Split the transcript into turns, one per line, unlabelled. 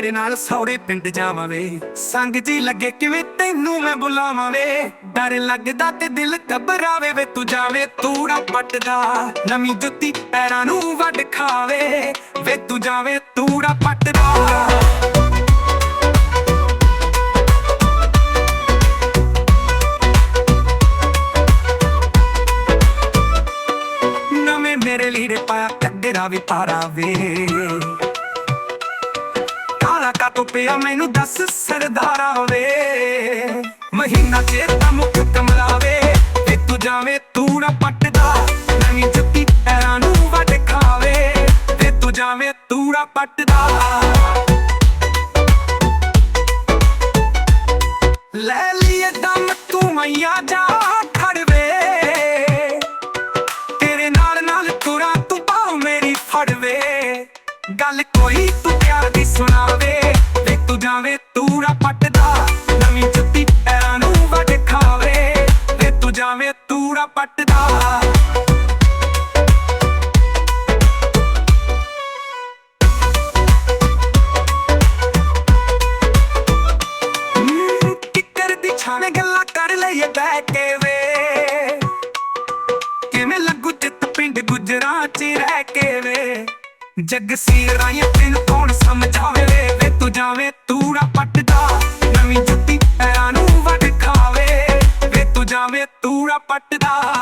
ਤੇਰੇ ਨਾਲ ਸੌਰੇ ਪਿੰਡ ਜਾਵਾਂ ਵੇ ਸੰਗ ਜੀ ਲੱਗੇ ਕਿਵੇਂ ਤੈਨੂੰ ਮੈਂ ਬੁਲਾਵਾਂ ਵੇ ਡਰ ਲੱਗਦਾ ਤੇ ਦਿਲ ਘਬਰਾਵੇ ਵੇ ਤੂੰ ਜਾਵੇਂ, ਤੂੜਾ ਪੱਟਦਾ। ਨਵੀਂ ਜੁੱਤੀ ਪੈਰਾਂ ਨੂੰ ਵੱਢ ਖਾਵੇ। ਵੇ ਤੂੰ ਜਾਵੇਂ, ਤੂੜਾ ਪੱਟਦਾ। ਨਵੇਂ ਮੇਰੇ ਲੀੜੇ ਪਾਇਆ ਕੱਡੇਰਾ ਵੀ ਪਾਰਾ ਵੇ ਕਾਲਾ ਕਾ ਤੋ ਪਿਆ ਮੈਨੂੰ ਦੱਸ ਸਰਦਾਰਾ ਵੇ ਮਹੀਨਾ ਚੇਤਾ ਮੁੱਖ ਕਮਲਾਵੇ। ਤੇ ਤੂੰ ਜਾਵੇਂ, ਤੂੰ ਨਾ ਪੱਟਦਾ। ਨਵੀਂ ਜੁੱਤੀ ਪੈਰਾਂ ਨੂੰ ਵੱਢ ਖਾਵੇ। ਤੇ ਤੂੰ ਜਾਵੇਂ, ਤੂੰ ਨਾ ਪੱਟਦਾ। ਲੈ ਲਈਏ ਦਮ, ਤੂੰ ਮਈਆ ਜਾ ਖੜਵੇ। ਤੇਰੇ ਨਾਲ ਨਾਲ ਤੁਰਾਂ, ਤੂੰ ਬਾਹ ਮੇਰੀ ਫੜਵੇ। ਗੱਲ ਕੋਈ ਤੂੰ ਪਿਆਰ ਦੀ ਸੁਣਾਵੇ ਵੇ ਤੂੰ ਜਾਵੇਂ ਤੂੜਾ ਪੱਟਦਾ ਨਵੀਂ ਜੁੱਤੀ ਪੈਰਾਂ ਨੂੰ ਵੱਢ ਖਾਵੇ ਵੇ ਤੂੰ ਜਾਵੇਂ ਤੂੜਾ ਪੱਟਦਾ। ਹਮ, ਗੱਲਾਂ ਕਰ ਲਈਏ ਬਹਿ ਕੇ ਵੇ। ਕਿਵੇਂ ਲੱਗੂ ਜਿੱਤ ਪਿੰਡ ਗੁਜਰਾਂ ਚ ਰਹਿ ਕੇ ਵੇ। ਜੱਗ ਸੀ ਰਾਈਆਂ ਤੈਨੂੰ ਕੌਣ ਸਮਝਾਵੇ ਵੇ ਤੂੰ ਜਾਵੇਂ, ਤੂੜਾ ਪੱਟਦਾ। ਨਵੀਂ ਜੁੱਤੀ ਪੈਰਾਂ ਨੂੰ ਵੱਢ ਖਾਵੇ। ਵੇ ਤੂੰ ਜਾਵੇਂ, ਤੂੜਾ ਪੱਟਦਾ।